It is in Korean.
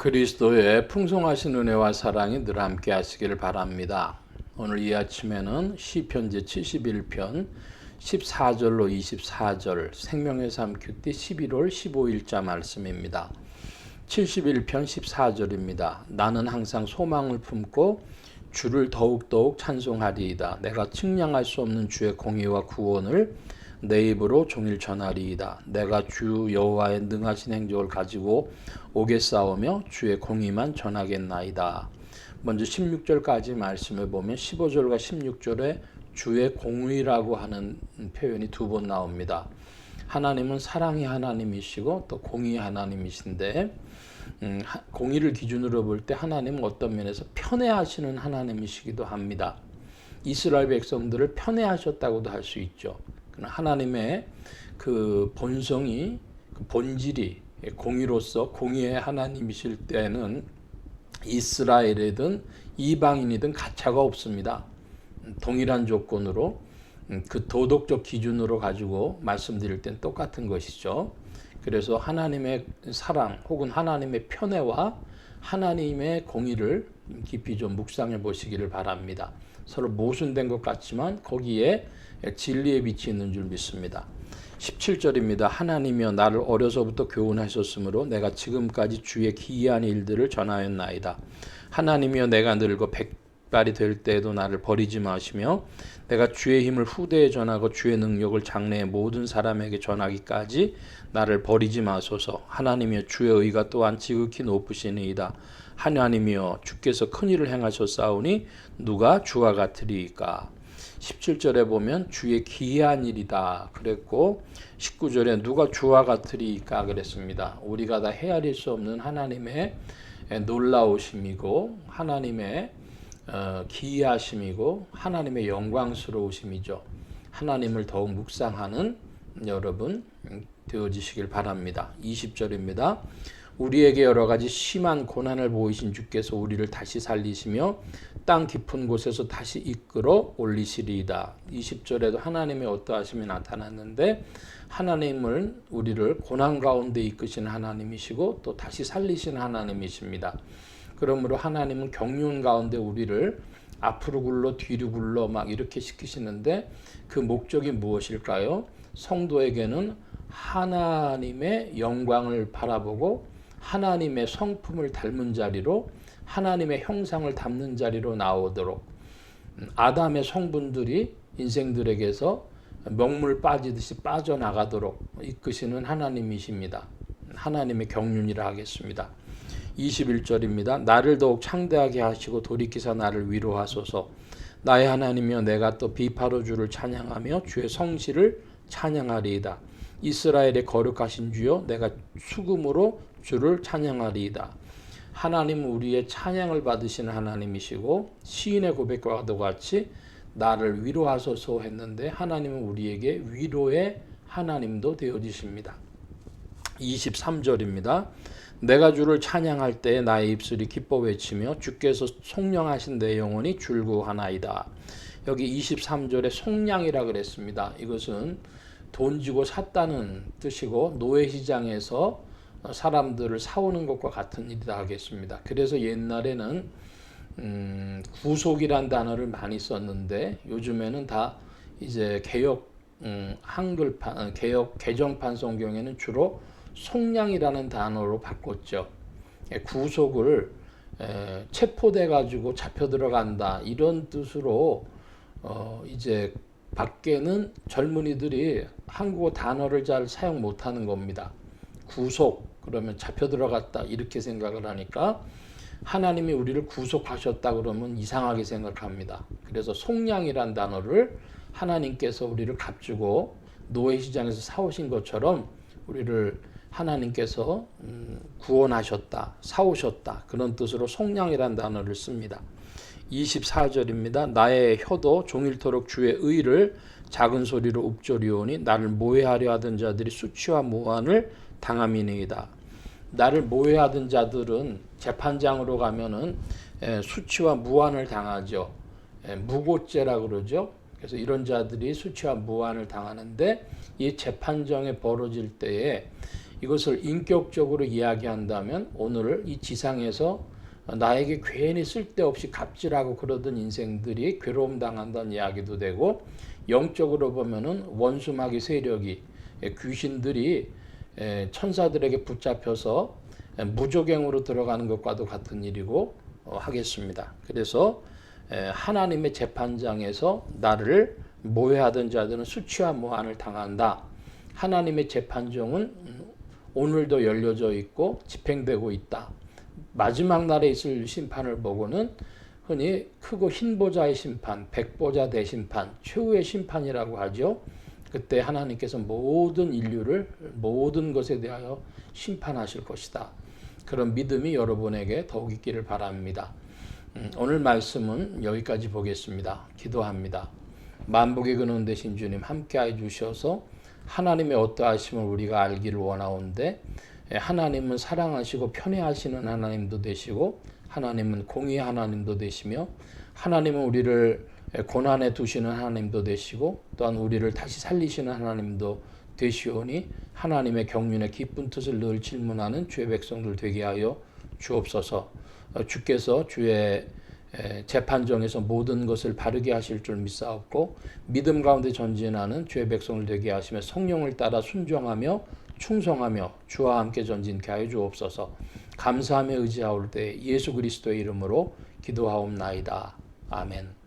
그리스도의 풍성하신 은혜와 사랑이 늘 함께 하시기를 바랍니다. 오늘 이 아침에는 시편 제 71편 14절로 24절 생명의 삶 큐티 11월 15일자 말씀입니다. 71편 14절입니다. 나는 항상 소망을 품고 주를 더욱더욱 찬송하리이다. 내가 측량할 수 없는 주의 공의와 구원을 내 입으로 종일 전하리이다. 내가 주 여호와의 능하신 행적을 가지고 오겠사오며 주의 공의만 전하겠나이다. 먼저 16절까지 말씀을 보면 15절과 16절에 주의 공의라고 하는 표현이 두 번 나옵니다. 하나님은 사랑의 하나님이시고 또 공의 하나님이신데 음, 공의를 기준으로 볼 때 하나님은 어떤 면에서 편애하시는 하나님이시기도 합니다. 이스라엘 백성들을 편애하셨다고도 할 수 있죠. 하나님의 그 본성이 그 본질이 공의로서 공의의 하나님이실 때는 이스라엘이든 이방인이든 가차가 없습니다. 동일한 조건으로 음, 그 도덕적 기준으로 가지고 말씀드릴 땐 똑같은 것이죠. 그래서 하나님의 사랑 혹은 하나님의 편애와 하나님의 공의를 깊이 좀 묵상해 보시기를 바랍니다. 서로 모순된 것 같지만 거기에 진리의 빛이 있는 줄 믿습니다. 17절입니다. 하나님이여 나를 어려서부터 교훈하셨으므로 내가 지금까지 주의 기이한 일들을 전하였나이다. 하나님이여 내가 늙어 백 발이 될 때에도 나를 버리지 마시며 내가 주의 힘을 후대에 전하고 주의 능력을 장래의 모든 사람에게 전하기까지 나를 버리지 마소서. 하나님이여 주의 의가 또한 지극히 높으시니이다. 하나님이여 주께서 큰 일을 행하셨사오니 누가 주와 같으리까? 17절에 보면 주의 기이한 일이다 그랬고 19절에 누가 주와 같으리까 그랬습니다. 우리가 다 헤아릴 수 없는 하나님의 놀라우심이고 하나님의 어, 기이하심이고 하나님의 영광스러우심이죠. 하나님을 더욱 묵상하는 여러분 되어지시길 바랍니다. 20절입니다. 우리에게 여러 가지 심한 고난을 보이신 주께서 우리를 다시 살리시며 땅 깊은 곳에서 다시 이끌어 올리시리이다. 20절에도 하나님의 어떠하심이 나타났는데 하나님을 우리를 고난 가운데 이끄신 하나님이시고 또 다시 살리신 하나님이십니다. 그러므로 하나님은 경륜 가운데 우리를 앞으로 굴러 뒤로 굴러 막 이렇게 시키시는데 그 목적이 무엇일까요? 성도에게는 하나님의 영광을 바라보고 하나님의 성품을 닮은 자리로 하나님의 형상을 담는 자리로 나오도록 음, 아담의 성분들이 인생들에게서 먹물 빠지듯이 빠져나가도록 이끄시는 하나님이십니다. 하나님의 경륜이라 하겠습니다. 21절입니다. 나를 더욱 창대하게 하시고 돌이키사 나를 위로하소서. 나의 하나님이여 내가 또 비파로 주를 찬양하며 주의 성실을 찬양하리이다. 이스라엘의 거룩하신 주여 내가 수금으로 주를 찬양하리이다. 하나님 우리의 찬양을 받으시는 하나님이시고 시인의 고백과도 같이 나를 위로하소서 했는데 하나님은 우리에게 위로의 하나님도 되어지십니다. 23절입니다. 내가 주를 찬양할 때 나의 입술이 기뻐 외치며 주께서 속량하신 내 영혼이 줄구하나이다. 여기 23절에 속량이라 그랬습니다. 이것은 돈 주고 샀다는 뜻이고 노예 시장에서 사람들을 사오는 것과 같은 일이다 하겠습니다. 그래서 옛날에는 음, 구속이란 단어를 많이 썼는데 요즘에는 다 이제 개혁 음, 한글판 어, 개혁 개정판 성경에는 주로 속량이라는 단어로 바꿨죠. 예, 구속을 에, 체포돼 가지고 잡혀 들어간다 이런 뜻으로 어, 이제 밖에는 젊은이들이 한국어 단어를 잘 사용 못하는 겁니다. 구속 그러면 잡혀 들어갔다 이렇게 생각을 하니까 하나님이 우리를 구속하셨다 그러면 이상하게 생각합니다. 그래서 속량이란 단어를 하나님께서 우리를 값주고 노예 시장에서 사오신 것처럼 우리를 하나님께서 음, 구원하셨다, 사오셨다 그런 뜻으로 속량이란 단어를 씁니다. 24절입니다. 나의 혀도 종일토록 주의 의를 작은 소리로 읊조리오니 나를 모해하려 하던 자들이 수치와 모한을 당함이니이다. 나를 모해하던 자들은 재판장으로 가면은 수치와 무한을 당하죠. 무고죄라 그러죠. 그래서 이런 자들이 수치와 무한을 당하는데 이 재판정에 벌어질 때에 이것을 인격적으로 이야기한다면 오늘 이 지상에서 나에게 괜히 쓸데없이 갑질하고 그러던 인생들이 괴로움 당한다는 이야기도 되고 영적으로 보면은 원수마귀 세력이 예, 귀신들이 예, 천사들에게 붙잡혀서 예, 무조갱으로 들어가는 것과도 같은 일이고 어, 하겠습니다. 그래서 하나님의 재판장에서 나를 모해하던 자들은 수치와 모한을 당한다. 하나님의 재판정은 오늘도 열려져 있고 집행되고 있다. 마지막 날에 있을 심판을 보고는 흔히 크고 흰 보좌의 심판, 백보좌 대심판, 최후의 심판이라고 하죠. 그때 하나님께서 모든 인류를 모든 것에 대하여 심판하실 것이다. 그런 믿음이 여러분에게 더욱 있기를 바랍니다. 음, 오늘 말씀은 여기까지 보겠습니다. 기도합니다. 만복의 근원 되신 주님 함께해 주셔서 하나님의 어떠하심을 우리가 알기를 원하온데 예, 하나님은 사랑하시고 편애하시는 하나님도 되시고 하나님은 공의 하나님도 되시며 하나님은 우리를 고난에 두시는 하나님도 되시고 또한 우리를 다시 살리시는 하나님도 되시오니 하나님의 경륜의 기쁜 뜻을 늘 질문하는 주의 백성들 되게 하여 주옵소서. 어, 주께서 주의 재판정에서 모든 것을 바르게 하실 줄 믿사옵고 믿음 가운데 전진하는 주의 백성을 되게 하시며 성령을 따라 순종하며 충성하며 주와 함께 전진케 하여 주옵소서. 감사하며 의지하올 때 예수 그리스도의 이름으로 기도하옵나이다. 아멘.